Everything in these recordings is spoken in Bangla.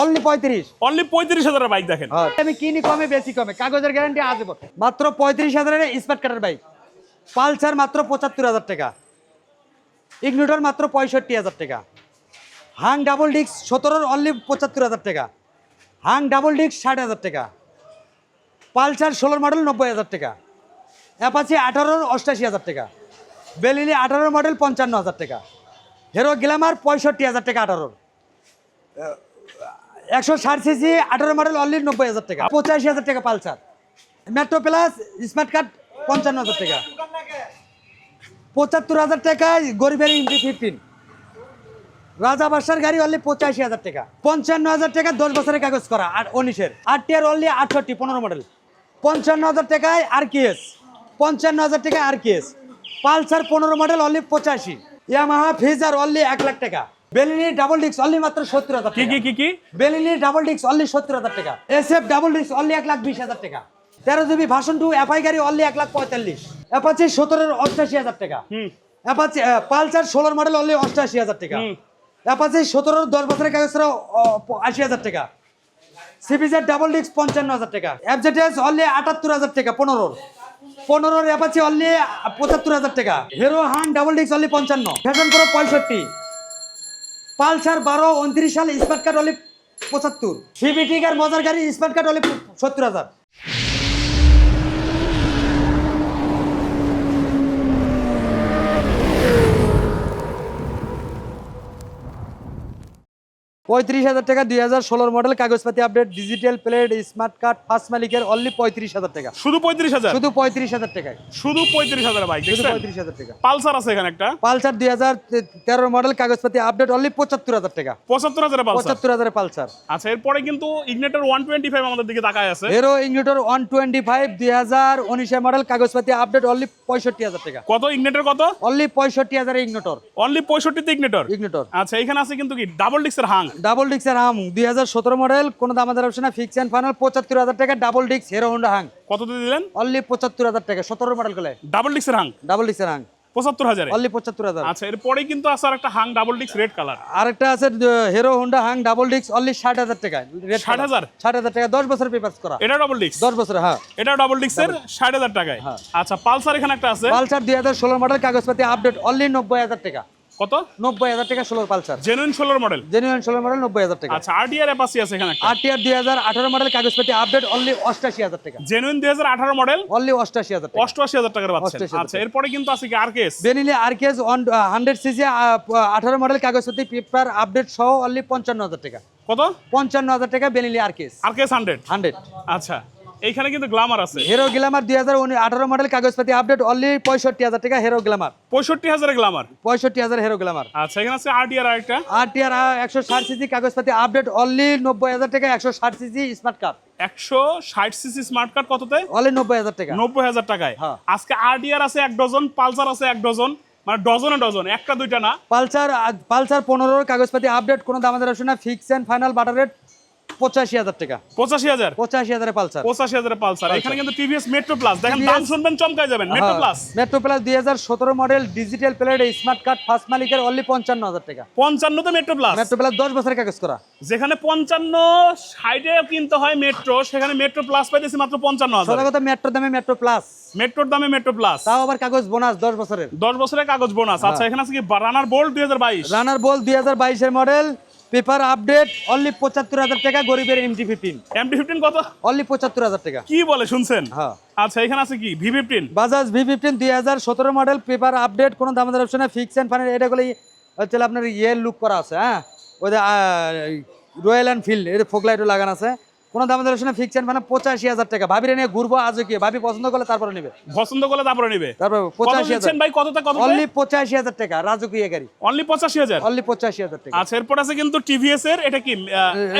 অনলি পঁয়ত্রিশ। অনলি পঁয়ত্রিশ হাজারের বাইক দেখেন। আমি কিনি কমে বেশি কমে। কাগজের গ্যারান্টি আছে মাত্র পঁয়ত্রিশ হাজারের স্মার্ট কার্ডের বাইক পালসার মাত্র পঁচাত্তর হাজার টাকা। ইগনিটর মাত্র পঁয়ষট্টি হাজার টাকা। হাং ডাবল ডিস্ক সতেরোর অনলি পঁচাত্তর হাজার টাকা। হাং ডাবল ডিস্ক ষাট হাজার টাকা। পালসার ষোলোর মডেল নব্বই হাজার টাকা। অ্যাপাচি আঠারোর অষ্টাশি হাজার টাকা। বেলিলি আঠারোর মডেল পঞ্চান্ন হাজার টাকা। হিরো গ্ল্যামার পঁয়ষট্টি হাজার টাকা আঠারোর। একশো ষাট সিসি, আঠারো মডেল অনলি নব্বই হাজার টাকা। পঁচাশি হাজার টাকা Pulsar. Metro plus smart card পঞ্চান্ন হাজার টাকা। পঁচাত্তর হাজার টাকায় গরিবের ইন্টি ফিফটিন রাজা বাসার গাড়ি অনলি পঁচাশি হাজার টাকা। পঞ্চান্ন হাজার টাকা, দশ বছরের কাগজ করা, আর উনিশের। আর টিয়ার অনলি আটষট্টি, পনেরো মডেল পঞ্চান্ন হাজার টাকায় আর কেএস পঞ্চান্ন হাজার টাকায় আর কেএস পালসার পনেরো মডেল অনলি পঁচাশি। ইয়ামাহা ফিজার অনলি এক লাখ টাকা। বেলিনি ডাবল ডিস্ক অনলি মাত্র সত্তর হাজার কি কি কি বেলিনি ডাবল ডিস্ক অনলি সত্তর হাজার টাকা। S F double disc only এক লাখ বিশ হাজার টাকা। তেরো জিবি ভাষণ টু এফআই গাড়ি অনলি এক লাখ পঁয়তাল্লিশ। অ্যাপাচি সতেরোর অষ্টাশি হাজার টাকা। অ্যাপাচি পালসার ষোলোর মডেল অনলি অষ্টাশি হাজার টাকা। অ্যাপাচি সতেরোর দশ বছরের কাগজ আশি হাজার টাকা। সিপিজেড ডাবল ডিস্ক পঞ্চান্ন হাজার টাকা। এফজেডএস অনলি আটাত্তর হাজার টাকা পনেরোর। পনেরোর অ্যাপাচি অনলি পঁচাত্তর হাজার টাকা। Hero Hunk double disc only পঞ্চান্ন। ফ্যাশন প্রো পঁয়ষট্টি। পালসার বারো, উনত্রিশ সাল স্মার্ট কার্ড হলে পঁচাত্তর। সিবিটিকার মজার গাড়ি স্মার্ট কার্ড হলে সত্তর হাজার। পঁয়ত্রিশ হাজার টাকা দুই হাজার ষোলোর মডেল কাগজপাতি update digital plate smart card first মালিকের অনলি পঁয়ত্রিশ হাজার টাকা। শুধু পঁয়ত্রিশ হাজার? শুধু পঁয়ত্রিশ হাজার টাকায়। শুধু পঁয়ত্রিশ হাজার বাইক শুধু পঁয়ত্রিশ হাজার টাকা। পালসার আছে এখানে একটা। পালসার দুই হাজার তেরোর মডেল কাগজপাতি আপডেট অনলি পঁচাত্তর হাজার টাকা। পঁচাত্তর হাজার পঁচাত্তর হাজারের পালসার। আচ্ছা এরপরে কিন্তু ইগনেটার ওয়ান টোয়েন্টি ফাইভ আমাদের দিকে তাকায় আছে। Hero Ignitor one twenty five দুই হাজার উনিশের মডেল কাগজপাতি আপডেট অনলি পঁয়ষট্টি হাজার টাকা। কত? ইগনেটার কত? অনলি পঁয়ষট্টি হাজার ইগনিটর অনলি পঁয়ষট্টিতে ইগনেটর ইগনেটর আচ্ছা এখানে আছে কিন্তু কি? ডাবল ডিক্সের হাং ডাবল ডিক্স ডিক্সের হাং দুই হাজার সতেরো মডেল কোনো দামাদার অপশন ফিক্স অ্যান্ড ফাইনাল পঁচাত্তর হাজার টাকা ডাবল ডিক্স হিরো হোন্ডা হাং কততে দিলেন? অনলি পঁচাত্তর হাজার টাকা সতেরো মডেল করে ডাবল ডিক্সের হাং ডাবল ডিক্সের হাং পঁচাত্তর হাজারে? অনলি পঁচাত্তর হাজার। আচ্ছা এরপরে কিন্তু আছে আর একটা হাং ডাবল ডিক্স রেড কালার আরেকটা আছে হিরো হোন্ডা হাং ডাবল ডিক্স অনলি ষাট হাজার টাকা। ষাট হাজার? ষাট হাজার টাকা দশ বছর পেপার করা। এটা ডাবল ডিক্স দশ বছর হ্যাঁ। এটা ডাবল ডিক্সের ষাট হাজার টাকায়। হ্যাঁ। আচ্ছা পালসার এখানে একটা আছে। পালসার দুই হাজার ষোলো মডেল কাগজপাতি আপডেট অনলি নব্বই হাজার টাকা। কত? নব্বই হাজার টাকা ষোলো পালসার। জেনুইন ষোলোর মডেল জেনুইন ষোলো মডেল নব্বই হাজার টাকা। আচ্ছা আরডিআর অ্যাপাসি আছে এখানে একটা। আর টিআর দুই হাজার আঠারো মডেল কাগজপাতি আপডেট অনলি অষ্টাশি হাজার টাকা। জেনুইন দুই হাজার আঠারো মডেল অনলি অষ্টাশি হাজার টাকা। অষ্টআশি হাজার টাকার পাচ্ছেন। আচ্ছা এরপরে কিন্তু আছে কি RKS Benelli one hundred CC আঠারো মডেল কাগজপাতি পেপার আপডেট সহ অনলি পঞ্চান্ন হাজার টাকা। কত? পঞ্চান্ন হাজার টাকা Benelli RKS RKS hundred hundred আচ্ছা। এইখানে কিন্তু গ্লামার আছে। হিরো হাজার আঠারো মডেল কাগজপাতি আপডেট অনলি পঁয়ষট্টি হাজার টাকা হিরো গ্ল্যামার পঁয়ষট্টি হাজারের গ্লামার পঁয়ষট্টি হাজার হিরো গ্ল্যামার আচ্ছা এখানে আছে আরডিআর আরেকটা। আর টিআর একশো ষাট সিসি কাগজপাতি আপডেট অনলি নব্বই হাজার টাকা একশো ষাট সিসি স্মার্ট কার্ড একশো ষাট সিসি স্মার্ট কার্ড কততে? অনলি নব্বই হাজার টাকা। নব্বই হাজার টাকায়। হ্যাঁ। আজকে আরডিআর আছে এক ডজন পালসার আছে এক ডজন মানে ডজনে ডজন একটা দুইটা না। পালসার পালসার পনেরোর কাগজপাতি আপডেট কোনো দামাদের অপশন না fix and final better rate পঁচাশি হাজার টাকা। পঁচাশি হাজার? পঁচাশি হাজারে পালসার। পঁচাশি হাজার পালসার। এখানে কিন্তু টিভিএস মেট্রো প্লাস দেখেন দাম শুনবেন চমকায় যাবেন। মেট্রো প্লাস মেট্রো প্লাস দুই হাজার সতেরো model digital plate smart card first মালিকের অনলি পঞ্চান্ন হাজার টাকা। পঞ্চান্নতে মেট্রো প্লাস মেট্রো প্লাস দশ বছরের কাগজ করা। যেখানে পঞ্চান্ন সাইডে কিনতে হয় মেট্রো সেখানে মেট্রো প্লাস পাইতেছি মাত্র পঞ্চান্ন হাজার। কথা মেট্রো দামে মেট্রো প্লাস মেট্রোর দামে মেট্রো প্লাস তাও আবার কাগজ বোনাস দশ বছরের। দশ বছরের কাগজ বোনাস আচ্ছা এখানে আছে কি রানার বোল্ট দুই হাজার বাইশ? রানার বল দুই হাজার বাইশের মডেল পেপার আপডেট অনলি পঁচাত্তর হাজার টাকা গরিবের এমটি ফিফটিন এমটি ফিফটিন কত? অনলি পঁচাত্তর হাজার টাকা। কি বলে শুনছেন? হ্যাঁ। আচ্ছা এখানে আছে কি? V fifteen Bajaj V fifteen দুই হাজার সতেরো মডেল পেপার আপডেট কোনো দামের অপশনে ফিক্স অ্যান্ড ফাইনাল এটাগুলো হচ্ছে আপনার ইয়ে লুক করা আছে হ্যাঁ? ওদের রয়্যাল এনফিল্ড এটা ফোক লাইটও লাগানো আছে। কোনো দামাদার অপশনে ফিক্স অ্যান্ড ফাইনাল পঁচাশি হাজার টাকা। ভাবিরে নিয়ে ঘুরবো আজও কি? ভাবি পছন্দ করলে তারপরে নেবে। পছন্দ করলে তারপরে নিবে। তারপর কত পঁচাশি হাজার। ভাই? কতটা কত অনলি পঁচাশি হাজার টাকা রাজকীয় গাড়ি। অনলি পঁচাশি হাজার? অনলি পঁচাশি হাজার টাকা। আচ্ছা এরপর আছে কিন্তু টিভিএস এর এটা কি?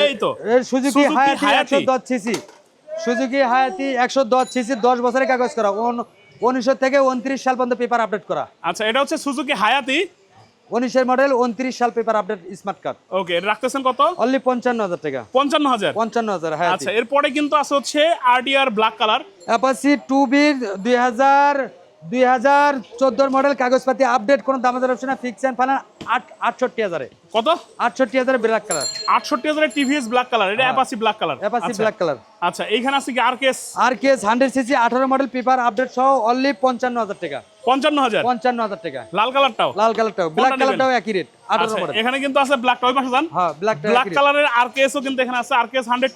এই তো। সুজুকি হায়াতি। একশো দশ সিসি সুজুকি হায়াতি একশো দশ সিসি দশ বছরের কাগজ করা। উনিশশো থেকে উনত্রিশ সাল পর্যন্ত পেপার আপডেট করা। আচ্ছা এটা হচ্ছে সুজুকি হায়াতি উনিশের মডেল উনত্রিশ সাল paper update smart card okay রাখতেছেন কত? অনলি পঞ্চান্ন হাজার টাকা। পঞ্চান্ন হাজার? পঞ্চান্ন হাজার হ্যাঁ আচ্ছা এরপরে কিন্তু আছে হচ্ছে RTR black colour Apache two বির দুই হাজার দুই হাজার চোদ্দোর মডেল কাগজপাতি আপডেট কোনো দামাদার অপশন ফিক্স অ্যান্ড ফাইনাল আটষট্টি হাজারে। কত? আটষট্টি হাজারে ব্ল্যাক কালার আটষট্টি হাজারের টিভিএস ব্ল্যাক কালার এটা Apache black colour Apache black colour আচ্ছা এইখানে আছে কি আর কেস হান্ড্রেড সিসি আঠারো মডেল পেপার আপডেট সহ অনলি পঞ্চান্ন হাজার টাকা। পঞ্চান্ন হাজার? পঞ্চান্ন হাজার টাকা। লাল কালারটাও? লাল কালারটাও ব্ল্যাক নেবেন? কালারটাও একই রেট আঠারো আচ্ছা এখানে কিন্তু আছে ব্ল্যাক ওই পাশে যান। হ্যাঁ ব্ল্যাক ব্ল্যাক কালারের আর কিন্তু এখানে আছে।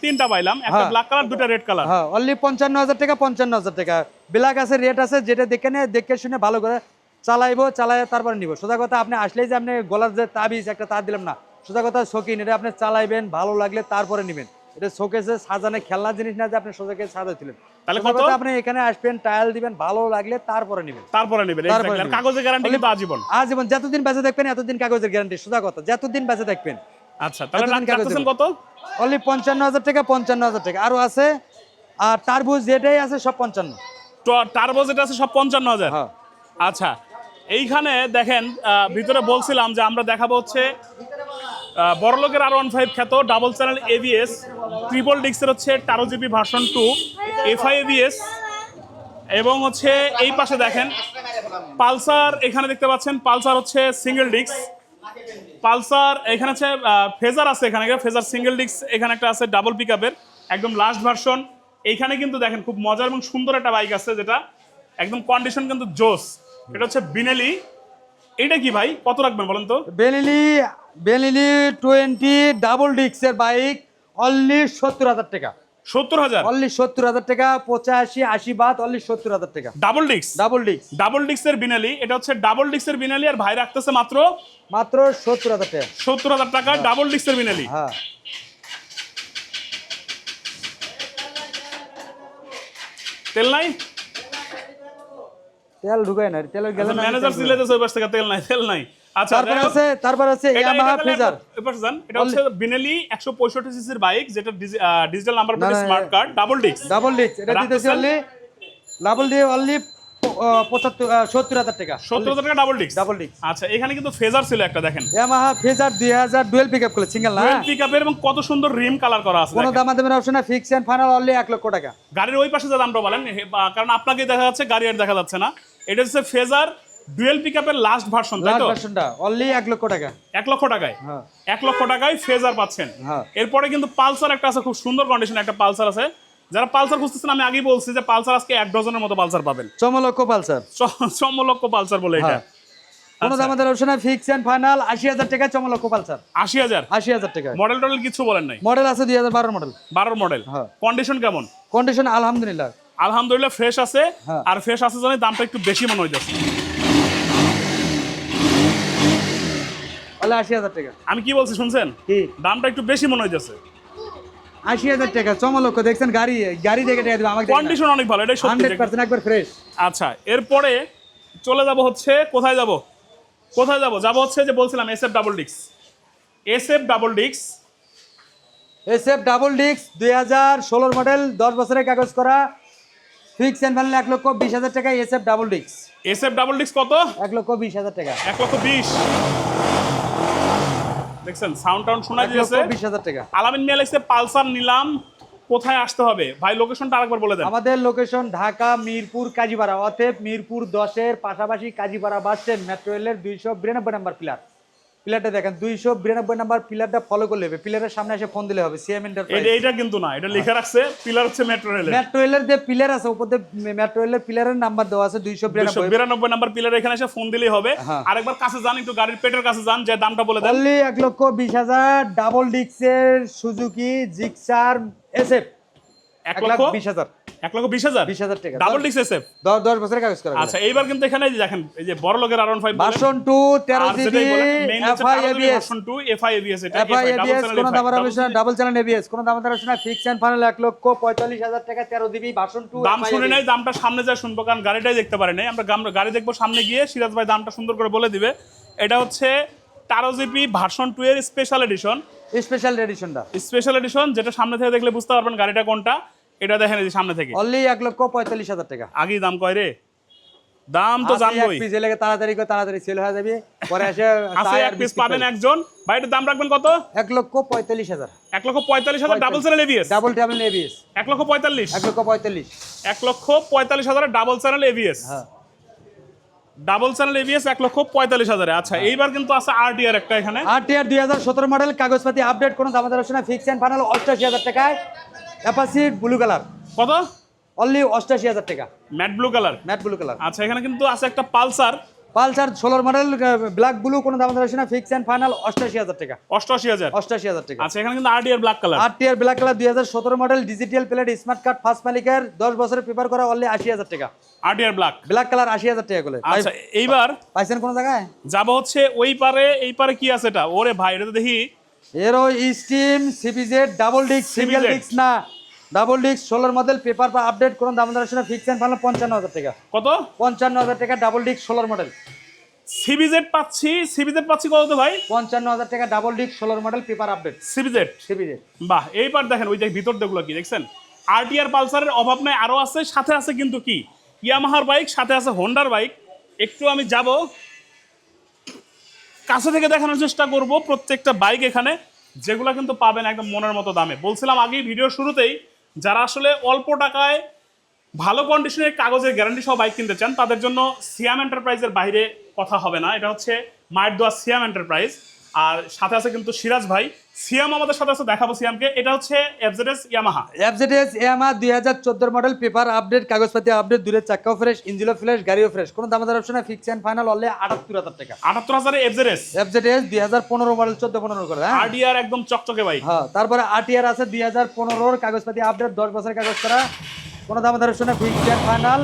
তিনটা পাইলাম একটা হ্যাঁ। ব্ল্যাক কালার দুটা রেড কালার হ্যাঁ অনলি পঞ্চান্ন হাজার টাকা পঞ্চান্ন হাজার টাকা। ব্ল্যাক আছে রেট আছে যেটা দেখে নে দেখে শুনে ভালো করে চালাইবো চালাই তারপরে নিব। সোজা কথা আপনি আসলেই যে আপনি গলার যে তাবিজ একটা তার দিলাম না। সোজা কথা শৌখিন এটা আপনি চালাইবেন ভালো লাগলে তারপরে নেবেন। এটা শোকেসে সাজানো খেলনা জিনিস না যে আপনি সোজাকে সাজাইছিলেন। তাহলে কত? আপনি এখানে আসবেন টায়াল দিবেন ভালো লাগলে তারপরে নেবেন। তারপরে নেবেন আর কাগজের গ্যারান্টি কিন্তু আজীবন? আজীবন যতদিন বেঁচে দেখবেন এতদিন কাগজের গ্যারান্টি সোজা কথা যতদিন বেঁচে দেখবেন। আচ্ছা তাহলে রাখতেছেন কত? অনলি পঞ্চান্ন হাজার টাকা পঞ্চান্ন হাজার টাকা। আরও আছে আর টারবুজ যেটাই আছে সব পঞ্চান্ন। টার্বো যেটা আছে সব পঞ্চান্ন হাজার? হ্যাঁ। আচ্ছা এইখানে দেখেন ভিতরে বলছিলাম যে আমরা দেখাবো হচ্ছে বড়লোকের আর ওয়ান ফাইভ খ্যাত ডাবল চ্যানেল এভিএস ট্রিপল ডিক্সের হচ্ছে তেরো GB version two FI ABS এবং হচ্ছে এই পাশে দেখেন, পালসার এখানে দেখতে পাচ্ছেন, পালসার হচ্ছে সিঙ্গেল ডিক্স পালসার এখানে হচ্ছে ফেজার আছে এখানে ফেজার সিঙ্গেল ডিক্স এখানে একটা আছে ডাবল পিক একদম লাস্ট ভার্সন এইখানে কিন্তু দেখেন, খুব মজার এবং সুন্দর একটা বাইক আছে যেটা, একদম কন্ডিশন কিন্তু জোস। এটা হচ্ছে বিনেলি। এটা কি ভাই? কত রাখবেন বলেন তো? বেলিলি বেলিলি টোয়েন্টি ডাবল ডিক্সের বাইক অনলি সত্তর হাজার টাকা। সত্তর হাজার? অনলি সত্তর হাজার টাকা পঁচাশি আশি বাদ অনলি সত্তর হাজার টাকা। ডাবল ডিক্স ডাবল ডিক্স ডাবল ডিক্সের বিনালি এটা হচ্ছে ডাবল ডিক্সের বিনালি আর ভাই রাখতেছে মাত্র? মাত্র সত্তর হাজার টাকা। সত্তর হাজার টাকা ডাবল ডিক্সের বিনালি। হ্যাঁ। তেল নাই? তেল ঢুকায় না তেলের গেলে না। ম্যানেজার সিলেতেছে ওই পাশ থেকে তেল নাই তেল নাই। আচ্ছা তারপর আছে তারপর আছে ইয়ামাহা ফ্রিজার এবার যান, এটা হচ্ছে বিনেলি একশো পঁয়ষট্টি সিসির বাইক যেটা ডিজিটাল নাম্বার না, স্মার্ট কার্ড ডাবল ডিক্স ডাবল ডিক্স এটা দিতেছি অনলি ডাবল দিয়ে অনলি পঁচাত্তর সত্তর হাজার টাকা। সত্তর হাজার টাকা ডাবল ডিক্স ডাবল ডিক্স আচ্ছা এখানে কিন্তু ফেজার ছিল একটা দেখেন। ইয়ামাহা ফ্রিজার দুই হাজার ডুয়েল পিক আপ করলে সিঙ্গেল না পিক আপের এবং কত সুন্দর রিম কালার করা আছে কোনো দেখেন। দামাদামের অপশন না ফিক্স এন্ড ফাইনাল অনলি এক লক্ষ টাকা। গাড়ির ওই পাশে যে দামটা বলেন কারণ আপনাকে দেখা যাচ্ছে গাড়ি আর দেখা যাচ্ছে না। এটা হচ্ছে ফেজার ডুয়েল লাস্ট ভার্সন তাই তো? ভার্সনটা অনলি লক্ষ টাকা। লক্ষ টাকায়? হ্যাঁ। লক্ষ টাকায় ফেজার পাচ্ছেন। হ্যাঁ। এরপরে কিন্তু পালসার একটা আছে খুব সুন্দর কন্ডিশন একটা পালসার আছে। যারা পালসার খুঁজতেছেন আমি আগেই বলছি যে পালসার আজকে এক ডজনের মতো পালসার পাবেন। চমলক্ষ পালসার। সমলক্ষ পালসার বলে এটা। হ্যাঁ। কোনো দামাদার অপশন না ফিক্স এন্ড ফাইনাল আশি হাজার টাকা চমলক্ষ পালসার। আশি হাজার? টাকা মডেল টডেল কিছু বলেন নাই? মডেল আছে দুই হাজার বারো মডেল। বারোর মডেল। হ্যাঁ। কন্ডিশন কেমন? কন্ডিশন আলহামদুলিল্লাহ। আলহামদুলিল্লাহ ফ্রেশ আছে। হ্যাঁ। আর ফ্রেশ আছে জন্য দামটা একটু বেশি মনে হইতেছে। তাহলে আশি হাজার টাকা। আমি কি বলছি শুনছেন? দামটা একটু বেশি মনে হইতেছে। আশি হাজার টাকা চমলক্ষ দেখছেন গাড়ি গাড়ি দেখে টাকা দেবে আমাকে কন্ডিশন অনেক ভালো সত্যি হান্ড্রেড পার্সেন্ট একবার ফ্রেশ আচ্ছা এরপরে চলে যাব হচ্ছে কোথায় যাব? কোথায় যাব? যাব হচ্ছে যে বলছিলাম SF double DX SF double DX S F double DX দুই হাজার ষোলোর মডেল দশ বছরের কাগজ করা ফিক্স এন্ড ফাইনাল এক লক্ষ বিশ হাজার টাকা S F double DX SF double DX কত? এক লক্ষ বিশ হাজার টাকা। এক লক্ষ বিশ। দেখছেন সাউন্ড টাউন্ড শোনা যাচ্ছে বিশ হাজার টাকা। আলামিন মিয়া লিখছে পালসার নিলাম কোথায় আসতে হবে? ভাই লোকেশনটা আরেকবার বলে দেন। আমাদের লোকেশন ঢাকা মিরপুর কাজীপাড়া। অতএব মিরপুর দশের পাশাপাশি কাজীপাড়া বাস স্ট্যান্ড মেট্রো রেলের দুইশো বিরানব্বই নম্বর পিলার পিলারটা দেখেন দুইশো বিরানব্বই নাম্বার পিলারটা ফলো করলে হবে। পিলারের সামনে এসে ফোন দিলে হবে সিএম এটা কিন্তু না এটা লিখে রাখছে পিলার হচ্ছে মেট্রো রেলের মেট্রো রেলের যে পিলার আছে উপর মেট্রো রেলের পিলারের নাম্বার দেওয়া আছে দুইশো বিরানব্বই। বিরানব্বই নাম্বার পিলার এখানে এসে ফোন দিলেই হবে। হ্যাঁ। আরেকবার কাছে যান একটু গাড়ির পেটের কাছে যান যে দামটা বলে দেন। এক লক্ষ বিশ হাজার ডাবল ডিক্সের সুজুকি জিক্সার এসএফ এক লক্ষ? বিশ হাজার। এক লক্ষ বিশ হাজার? বিশ হাজার টাকা। ডাবল ডিক্স এসএফ দশ দশ বছরের কাগজ করা আচ্ছা এইবার কিন্তু এখানে দেখেন এই যে বড় লোকের আর ফাইভ ভার্সন টু তেরো GB FI ABS version two FI ABS এটা এফআই এবিএস কোনো double option channel- double channel ABS কোনো দামের অপশন ফিক্স এন্ড ফাইনাল এক লক্ষ পঁয়তাল্লিশ হাজার টাকা তেরো জিবি ভার্সন টু দাম শুনে নাই দামটা সামনে যা শুনব কারণ গাড়িটাই দেখতে পারে নাই। আমরা গাড়ি দেখব সামনে গিয়ে সিরাজ ভাই দামটা সুন্দর করে বলে দিবে। এটা হচ্ছে তেরো জিবি ভার্সন টু এর স্পেশাল এডিশন স্পেশাল এডিশনটা স্পেশাল এডিশন যেটা সামনে থেকে দেখলে বুঝতে পারবেন গাড়িটা কোনটা। এটা দেখেন এই সামনে থেকে। অনলি এক লক্ষ পঁয়তাল্লিশ হাজার টাকা। আগেই দাম কয় রে? দাম তো জানবোই। পিস লেগে তাড়াতাড়ি করে তাড়াতাড়ি সেল হয়ে যাবে। পরে এসে আছে এক পিস পাবেন। একজন। ভাইটার দাম রাখবেন কত? এক লক্ষ পঁয়তাল্লিশ হাজার। এক লক্ষ পঁয়তাল্লিশ হাজার double channel ABS double double ABS এক লক্ষ পঁয়তাল্লিশ। এক লক্ষ পঁয়তাল্লিশ। এক লক্ষ পঁয়তাল্লিশ হাজার ডাবল চ্যানেল এবিএস হ্যাঁ। ডাবল চ্যানেল এবিএস এক লক্ষ পঁয়তাল্লিশ হাজারে। আচ্ছা এইবার কিন্তু আছে আরটিআর একটা এখানে। আর টিআর দুই হাজার সতেরো মডেল কাগজপাতি আপডেট কোনো দাম দর না। ফিক্স অ্যান্ড ফাইনাল অষ্টাশি হাজার টাকায়। Apache blue colour. কত? অনলি অষ্টাশি হাজার টাকা। Matte blue colour matte blue colour আচ্ছা এখানে কিন্তু আছে একটা পালসার। পালসার ষোলোর মডেল ব্ল্যাক ব্লু কোনো দাম দর না। ফিক্স অ্যান্ড ফাইনাল অষ্টাশি হাজার টাকা। অষ্টআশি হাজার? অষ্টাশি হাজার টাকা। আচ্ছা এখানে কিন্তু RTR black colour RTR black colour দুই হাজার সতেরো model digital plate smart card first মালিকের দশ বছরের পেপার করা অনলি আশি হাজার টাকা। আরটিআর ব্ল্যাক ব্ল্যাক কালার আশি হাজার টাকা করে। আচ্ছা এইবার পাইছেন কোনো জায়গায়? যাব হচ্ছে ওই পারে এই পারে কি আছে এটা? ওরে ভাই এটা দেখি। এরো steam CBZ double disc single disc না। ডাবল ডিস্ক ষোলোর মডেল পেপার বা আপডেট করুন দাম দর ফিক্স অ্যান্ড ফাইনাল পঞ্চান্ন হাজার টাকা। কত? পঞ্চান্ন হাজার টাকা ডাবল ডিস্ক ষোলোর মডেল সিবিজেড পাচ্ছি সিবিজেড পাচ্ছি কত ভাই? পঞ্চান্ন হাজার টাকা ডাবল ডিস্ক ষোলোর model paper update CBZ CBZ বাহ এইবার দেখেন ওই যে ভিতর দেখল কি দেখছেন? আরটিআর পালসারের অভাব নাই আরও আছে সাথে আছে কিন্তু কি? ইয়ামাহার বাইক সাথে আছে হোন্ডার বাইক। একটু আমি যাব কাছে থেকে দেখানোর চেষ্টা করব। প্রত্যেকটা বাইক এখানে, যেগুলো কিন্তু পাবেন একদম মনের মতো দামে। বলছিলাম আগেই ভিডিও শুরুতেই, যারা আসলে অল্প টাকায় ভালো কন্ডিশনের কাগজের গ্যারান্টি সহ বাইক কিনতে চান, তাদের জন্য সিয়াম এন্টারপ্রাইজের বাইরে কথা হবে না। এটা হচ্ছে মায়ের দোয়া সিয়াম এন্টারপ্রাইজ আর সাথে আছে কিন্তু সিরাজ ভাই। সিয়াম আমাদের সাথে আছে দেখাবো সিয়ামকে। এটা হচ্ছে এফজেডএস ইয়ামাহা এফজেডএস এমআর দুই হাজার চোদ্দোর মডেল পেপার আপডেট কাগজপাতি আপডেট দূরের চাক্কাও ফ্রেশ ইঞ্জিনও ফ্রেশ গাড়িও ফ্রেশ কোনো দাম দর অপশনে ফিক্স অ্যান্ড ফাইনাল অনলি আটাত্তর হাজার টাকা। আটাত্তর হাজারে এফজেডএস এফজেডএস দুই হাজার পনেরো মডেল চোদ্দ পনেরো করে হ্যাঁ? আরডিআর একদম চকচকে ভাই। হ্যাঁ তারপরে আরটিআর আছে দুই হাজার পনেরোর কাগজপাতি আপডেট দশ বছরের কাগজ করা। কোনো দাম দর অপশনে ফিক্স অ্যান্ড ফাইনাল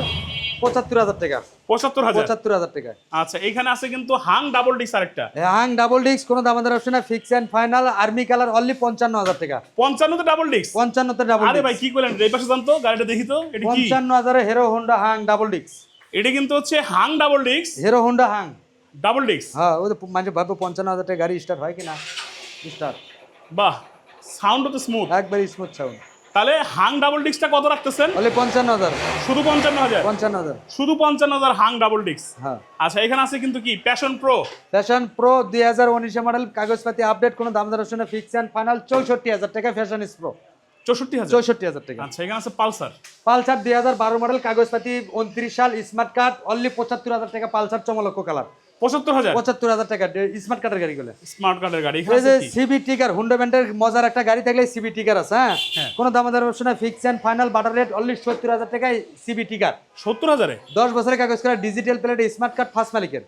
পঁচাত্তর হাজার টাকা। পঁচাত্তর হাজার? পঁচাত্তর হাজার টাকা। আচ্ছা এখানে আছে কিন্তু হাং ডাবল ডিক্স আরেকটা। হ্যাং ডাবল ডিস্ক কোনো দাম দর অপশনে fix and final army colour only পঞ্চান্ন হাজার টাকা। পঞ্চান্নতে ডাবল ডিক্স পঞ্চান্নতে ডাবল আরে ভাই কি করলেন এই পাশে জানতো গাড়িটা দেখি তো এটা কি? পঞ্চান্ন হাজারে Hero Honda Hang double disc এটা কিন্তু হচ্ছে হাং ডাবল ডিক্স হিরো হোন্ডা হাং। ডাবল ডিক্স হ্যাঁ ওই তো মাঝে ভাববো পঞ্চান্ন হাজার টাকা গাড়ি স্টার্ট হয় কিনা? স্টার্ট বাহ সাউন্ড তো স্মুথ একবার স্মুথ সাউন্ড তাহলে হাং ডাবল ডিক্সটা কত রাখতেছেন? বলে পঞ্চান্ন হাজার। শুধু পঞ্চান্ন হাজার? পঞ্চান্ন হাজার। শুধু পঞ্চান্ন হাজার হাং ডাবল ডিক্স হ্যাঁ। আচ্ছা এখানে আছে কিন্তু কি? প্যাশন প্রো ফ্যাশন প্রো দুই হাজার উনিশে মডেল কাগজপাতি আপডেট কোনো দাম দর শুনে ফিক্স অ্যান্ড ফাইনাল চৌষট্টি হাজার টাকা ফ্যাশন ইস প্রো চৌষট্টি হাজার? চৌষট্টি হাজার টাকা। আচ্ছা এখানে আছে পালসার পালসার দুই হাজার বারো মডেল কাগজপাতি উনত্রিশ সাল স্মার্ট কার্ড অনলি পঁচাত্তর হাজার টাকা পালসার চমলক্ষ কালার পঁচাত্তর হাজার। পঁচাত্তর হাজার টাকা। স্মার্ট কার্ডের গাড়িগুলো স্মার্ট কার্ডের গাড়ি এই যে সিবি টিকার হুন্ডা ব্যান্ডের মজার একটা গাড়ি থাকলে সিবি টিকার আছে হ্যাঁ? হ্যাঁ। কোনো দাম দর শুনে fix and final butter rate only সত্তর হাজার টাকায় সিবি টিকার সত্তর হাজারে? দশ বছরের কাগজ করা digital plate smart card first মালিকের।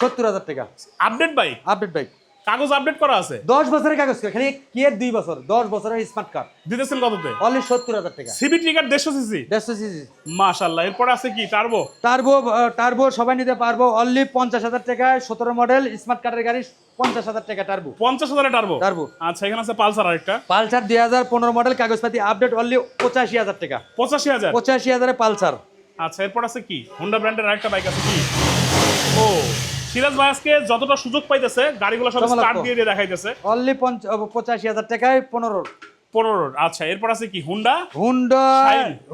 সত্তর হাজার টাকা। আপডেট বাইক আপডেট বাইক কাগজ আপডেট করা আছে? দশ বছরের কাগজ খালি কি এর দুই বছর? দশ বছরের স্মার্ট কার্ড দিতেছেন কততে? অনলি সত্তর হাজার টাকা। সিবি ট্রিগার দেড়শো সিসি দেড়শো সিসি মাশাল্লাহ এরপরে আছে কি? টার্বো টার্বো টার্বো সবাই নিতে পারব। অনলি পঞ্চাশ হাজার টাকায় সতেরো মডেল স্মার্ট কার্ডের গাড়ি পঞ্চাশ হাজার টাকা টার্বো পঞ্চাশ হাজারে টার্বো টার্বো আচ্ছা এখানে আছে পালসার আরেকটা। পালসার দুই হাজার পনেরো মডেল কাগজপাতি আপডেট অনলি পঁচাশি হাজার টাকা। পঁচাশি হাজার? পঁচাশি হাজারে পালসার। আচ্ছা এরপর আছে কি? হোন্ডা ব্র্যান্ডের আরেকটা বাইক আছে কি? ও সিরাজ ভাই আজকে যতটা সুযোগ পাইতেছে গাড়িগুলো সব স্টার্ট দিয়ে দিয়ে দেখাইতেছে। অনলি পঁচাশি হাজার টাকায় পনেরো পনেরো আচ্ছা এরপর আছে কি Honda Honda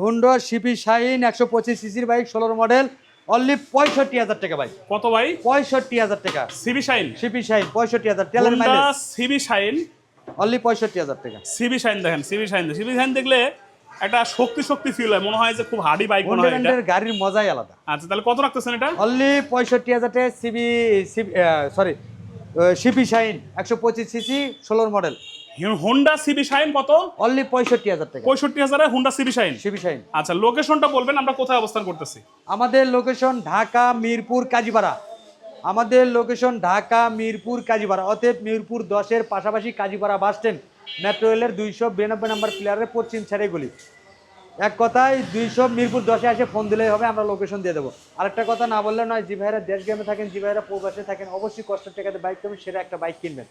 Honda CP shine একশো পঁচিশ সিসির বাইক ষোলোর মডেল অনলি পঁয়ষট্টি হাজার টাকা বাইক কত ভাই? পঁয়ষট্টি হাজার টাকা। সিবি শাইন সিপি শাইন পঁয়ষট্টি হাজার Honda mileage CB shine only পঁয়ষট্টি হাজার টাকা। সিবি শাইন দেখেন সিবি শাইন সিবি শাইন দেখলে একটা শক্তি শক্তি ফিল হয়। মনে হয় যে খুব হার্ডি বাইক মনে হয় এটা। গাড়ির মজাই আলাদা। আচ্ছা তাহলে কত রাখতেছেন এটা? অনলি পঁয়ষট্টি হাজার টাকা সিবি সরি সিপি শাইন একশো পঁচিশ সিসি ষোলোর মডেল হোন্ডা সিবি শাইন কত? অনলি পঁয়ষট্টি হাজার টাকা। পঁয়ষট্টি হাজারে Honda CB shine CP shine আচ্ছা লোকেশনটা বলবেন আমরা কোথায় অবস্থান করতেছি? আমাদের লোকেশন ঢাকা মিরপুর কাজীপাড়া। আমাদের লোকেশন ঢাকা মিরপুর কাজীপাড়া। অতএব মিরপুর দশের পাশাপাশি কাজীপাড়া বাস স্ট্যান্ড মেট্রো রেলের দুইশো বিরানব্বই নম্বর প্লেয়ারের পশ্চিম ছাড়ে গুলি। এক কথায় দুইশো মিরপুর দশে আসে ফোন দিলেই হবে, আমরা লোকেশন দিয়ে দেবো। আরেকটা কথা না বললে নয় জি ভাইরা দেশ গ্রামে থাকেন জি ভাইরা প্রবাসে থাকেন, অবশ্যই কষ্টের টাকাতে বাইক কিনবেন সেটা একটা বাইক কিনবেন।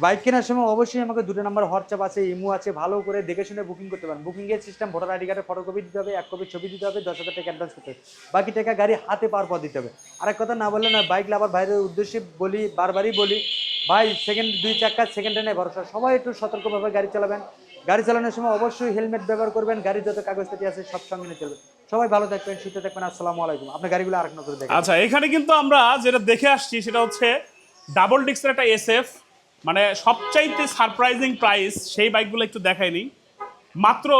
বাইক কেনার সময় অবশ্যই আমাকে দুটো নাম্বার হোয়াটসঅ্যাপ আছে ইমো আছে, ভালো করে দেখে শুনে বুকিং করতে পারেন। বুকিং এর সিস্টেম ভোটার আইডি কার্ডের ফটোকপি দিতে হবে, এক কপি ছবি দিতে হবে, দশ হাজার টাকা অ্যাডভান্স করতে হবে। বাকি টাকা গাড়ি হাতে পাওয়ার পর দিতে হবে। আরেক কথা না বললে না বাইক লাভার ভাইয়ের উদ্দেশ্যে বলি, বারবারই বলি, ভাই সেকেন্ড দুই চাক্কা সেকেন্ড হ্যান্ডে ভরসা। সবাই একটু সতর্কভাবে গাড়ি চালাবেন। গাড়ি চালানোর সময় অবশ্যই হেলমেট ব্যবহার করবেন গাড়ির যত কাগজপাতি আছে সব সঙ্গে নিয়ে চলবেন সবাই ভালো থাকবেন, সুস্থ থাকবেন, আসসালামু আলাইকুম। আপনার গাড়িগুলো আরেক নজরে দেখেন। আচ্ছা এখানে কিন্তু আমরা যেটা দেখে আসছি সেটা হচ্ছে ডাবল ডিক্সের একটা এসএফ মানে সবচাইতে সারপ্রাইজিং প্রাইস সেই বাইকগুলো একটু দেখায়নি মাত্র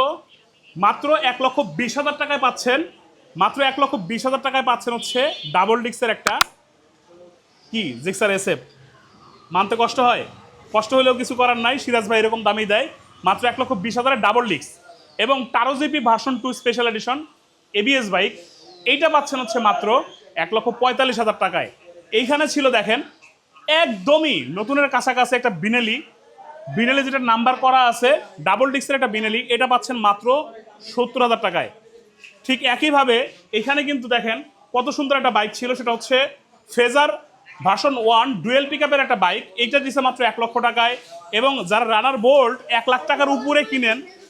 মাত্র এক লক্ষ বিশ হাজার টাকায় পাচ্ছেন। মাত্র এক লক্ষ বিশ হাজার টাকায় পাচ্ছেন হচ্ছে ডাবল ডিক্সের একটা। কি? জিক্সার এসএফ মানতে কষ্ট হয়? কষ্ট হলেও কিছু করার নাই। সিরাজ ভাই এরকম দামই দেয়। মাত্র এক লক্ষ বিশ হাজারের ডাবল ডিক্স এবং Taro GP version two special edition ABS bike এইটা পাচ্ছেন হচ্ছে মাত্র এক লক্ষ পঁয়তাল্লিশ হাজার টাকায়। এইখানে ছিল দেখেন একদমই নতুনের কাছাকাছি একটা বিনেলি। বিনেলি যেটা নাম্বার করা আছে ডাবল ডিক্সের একটা বিনেলি, এটা পাচ্ছেন মাত্র সত্তর হাজার টাকায়। ঠিক একইভাবে এখানে কিন্তু দেখেন কত সুন্দর একটা বাইক ছিল, সেটা হচ্ছে Fazer version one dual peak একটা বাইক এইটা দিছে মাত্র এক লক্ষ টাকায় এবং যারা রানার বোল্ট এক লাখ টাকার উপরে কিনেন